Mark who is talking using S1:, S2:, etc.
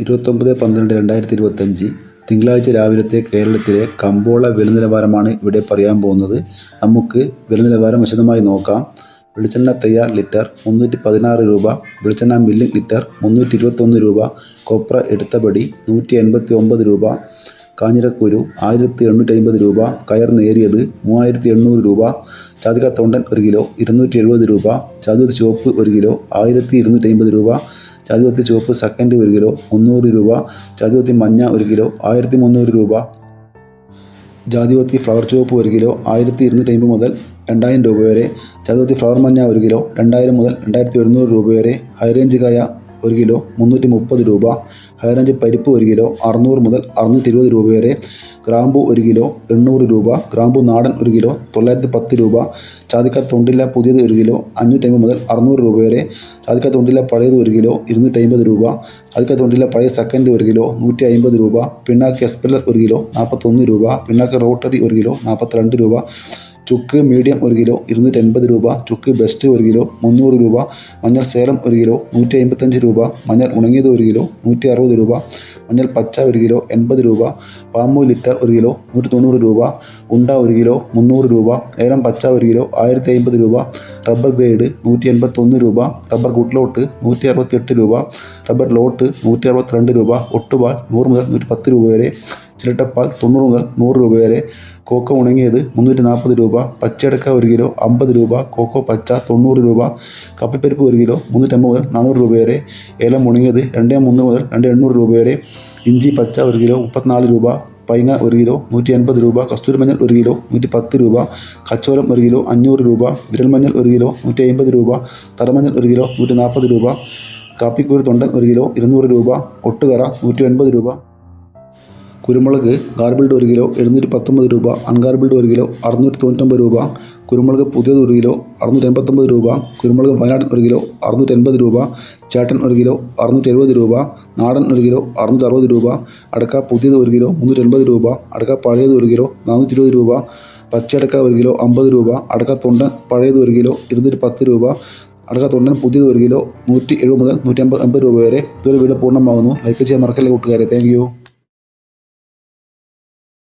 S1: ഇരുപത്തൊമ്പത് പന്ത്രണ്ട് രണ്ടായിരത്തി ഇരുപത്തഞ്ച് തിങ്കളാഴ്ച രാവിലത്തെ കേരളത്തിലെ കമ്പോള വില നിലവാരമാണ് ഇവിടെ പറയാൻ പോകുന്നത്. നമുക്ക് വില നിലവാരം വിശദമായി നോക്കാം. വെളിച്ചെണ്ണ തയ്യാർ ലിറ്റർ മുന്നൂറ്റി പതിനാറ് രൂപ വെളിച്ചെണ്ണ മില്ലിംഗ് ലിറ്റർ മുന്നൂറ്റി ഇരുപത്തൊന്ന് രൂപ കൊപ്ര എടുത്തപടി നൂറ്റി എൺപത്തി ഒമ്പത് രൂപ കാഞ്ഞിരക്കുരു ആയിരത്തി എണ്ണൂറ്റി അമ്പത് രൂപ കയർ നേരിയത് മൂവായിരത്തി എണ്ണൂറ് രൂപ ചാതിക തൊണ്ടൻ ഒരു കിലോ ഇരുന്നൂറ്റി എഴുപത് രൂപ ചാതുവത്തി ചുവപ്പ് ഒരു കിലോ ആയിരത്തി ഇരുന്നൂറ്റി അമ്പത് രൂപ ചാതുവത്തി ചുവപ്പ് സെക്കൻഡ് ഒരു കിലോ മുന്നൂറ് രൂപ. ചതുവത്തി മഞ്ഞ ഒരു കിലോ ആയിരത്തി മുന്നൂറ് രൂപ. ജാതിവത്തി ഫ്ലവർ ചുവപ്പ് ഒരു കിലോ ആയിരത്തി ഇരുന്നൂറ്റി അമ്പത് മുതൽ രണ്ടായിരം രൂപ വരെ. ചതുവത്തി ഫ്ലവർ മഞ്ഞ ഒരു കിലോ രണ്ടായിരം മുതൽ രണ്ടായിരത്തി ഒരുന്നൂറ് രൂപ വരെ. ഹൈറേഞ്ച് കായ ഒരു കിലോ മുന്നൂറ്റി മുപ്പത് രൂപ ഹൈറേഞ്ച് പരിപ്പ് ഒരു കിലോ അറുന്നൂറ് മുതൽ അറുന്നൂറ്റി ഇരുപത് രൂപ വരെ ഗ്രാമ്പു ഒരു കിലോ എണ്ണൂറ് രൂപ ഗ്രാമ്പു നാടൻ ഒരു കിലോ തൊള്ളായിരത്തി പത്ത് രൂപ ചാതിക്ക തൊണ്ടില്ല പുതിയത് ഒരു കിലോ അഞ്ഞൂറ്റമ്പത് മുതൽ അറുന്നൂറ് രൂപ വരെ ചാതിക്ക തൊണ്ടില്ല പഴയത് ഒരു കിലോ ഇരുന്നൂറ്റമ്പത് രൂപ ചാതിക്ക തൊണ്ടില്ല പഴയ സെക്കൻഡ് ഒരു കിലോ നൂറ്റി അമ്പത് രൂപ പിണ്ണാക്ക് എസ്പെല്ലർ ഒരു കിലോ നാൽപ്പത്തൊന്ന് രൂപ പിണ്ണാക്ക് റോട്ടറി ഒരു കിലോ നാൽപ്പത്തിരണ്ട് രൂപ ചുക്ക് മീഡിയം ഒരു കിലോ ഇരുന്നൂറ്റി എൺപത് രൂപ ചുക്ക് ബെസ്റ്റ് ഒരു കിലോ മുന്നൂറ് രൂപ മഞ്ഞൾ സേലം ഒരു കിലോ നൂറ്റി അമ്പത്തഞ്ച് രൂപ മഞ്ഞൾ ഉണങ്ങിയത് ഒരു കിലോ നൂറ്റി അറുപത് രൂപ മഞ്ഞൾ പച്ച ഒരു കിലോ എൺപത് രൂപ പാമ്പു ലിറ്റർ ഒരു കിലോ നൂറ്റി തൊണ്ണൂറ് രൂപ ഉണ്ട ഒരു കിലോ മുന്നൂറ് രൂപ ഏലം പച്ച ഒരു കിലോ ആയിരത്തി അമ്പത് രൂപ റബ്ബർ ഗ്രേഡ് നൂറ്റി എൺപത്തൊന്ന് രൂപ റബ്ബർ ഗുഡ്ലോട്ട് നൂറ്റി അറുപത്തി എട്ട് രൂപ റബ്ബർ ലോട്ട് നൂറ്റി അറുപത്തിരണ്ട് രൂപ ഒട്ടുപാൽ നൂറ് മുതൽ നൂറ്റി പത്ത് രൂപ വരെ ചിരട്ടപ്പാൽ തൊണ്ണൂറ് മുതൽ നൂറ് രൂപ വരെ. കോക്കോ ഉണങ്ങിയത് മുന്നൂറ്റി നാൽപ്പത് രൂപ. പച്ചയടക്ക ഒരു കിലോ അമ്പത് രൂപ. കോക്കോ പച്ച തൊണ്ണൂറ് രൂപ. കപ്പിപ്പരിപ്പ് ഒരു കിലോ മുന്നൂറ്റമ്പത് മുതൽ നാനൂറ് രൂപ വരെ. ഏലം ഉണങ്ങിയത് രണ്ട് മുന്നൂറ് മുതൽ രണ്ട് എണ്ണൂറ് രൂപ വരെ. ഇഞ്ചി പച്ച ഒരു കിലോ മുപ്പത്തിനാല് രൂപ. പൈങ്ങ ഒരു കിലോ നൂറ്റി എൺപത് രൂപ. കസ്തൂരി മഞ്ഞൾ ഒരു കിലോ നൂറ്റി പത്ത് രൂപ. കച്ചോലം ഒരു കിലോ അഞ്ഞൂറ് രൂപ. വിരൽ മഞ്ഞൾ ഒരു കിലോ നൂറ്റി അമ്പത് രൂപ തറമഞ്ഞൾ ഒരു കിലോ നൂറ്റി നാൽപ്പത് രൂപ. കാപ്പിക്കൂര് തൊണ്ടൻ ഒരു കിലോ ഇരുന്നൂറ് രൂപ. ഒട്ടുകറ നൂറ്റി ഒൻപത് രൂപ. കുരുമുളക് ഗാർബിൾഡ് ഒരു കിലോ എഴുന്നൂറ്റി പത്തൊമ്പത് രൂപ അൺഗാർബിൾഡ് ഒരു കിലോ അറുന്നൂറ്റി തൊണ്ണൂറ്റൊമ്പത് രൂപ കുരുമുളക് പുതിയത് ഒരു കിലോ അറുന്നൂറ്റി എൺപത്തൊമ്പത് രൂപ കുരുമുളക് വയനാടൻ ഒരു കിലോ അറുന്നൂറ്റി എൺപത് രൂപ ചേട്ടൻ ഒരു കിലോ അറുന്നൂറ്റി എഴുപത് രൂപ നാടൻ ഒരു കിലോ അറുന്നൂറ്റി അറുപത് രൂപ അടക്ക പുതിയത് ഒരു കിലോ മുന്നൂറ്റി എൺപത് രൂപ അടക്ക പഴയത് ഒരു കിലോ നാനൂറ്റി ഇരുപത് രൂപ പച്ചയടക്ക ഒരു കിലോ അമ്പത് രൂപ അടക്ക തൊണ്ടൻ പഴയത് ഒരു കിലോ ഇരുന്നൂറ്റി പത്ത് രൂപ അടക്ക തൊണ്ടൻ പുതിയത് ഒരു കിലോ നൂറ്റി എഴുപത് മുതൽ നൂറ്റി അമ്പത് അമ്പത് രൂപ വരെ ഇതൊരു വീഡിയോ പൂർണമാകുന്നു ലൈക്ക് ചെയ്യാൻ മറക്കല്ലേ കൂട്ടുകാരെ താങ്ക്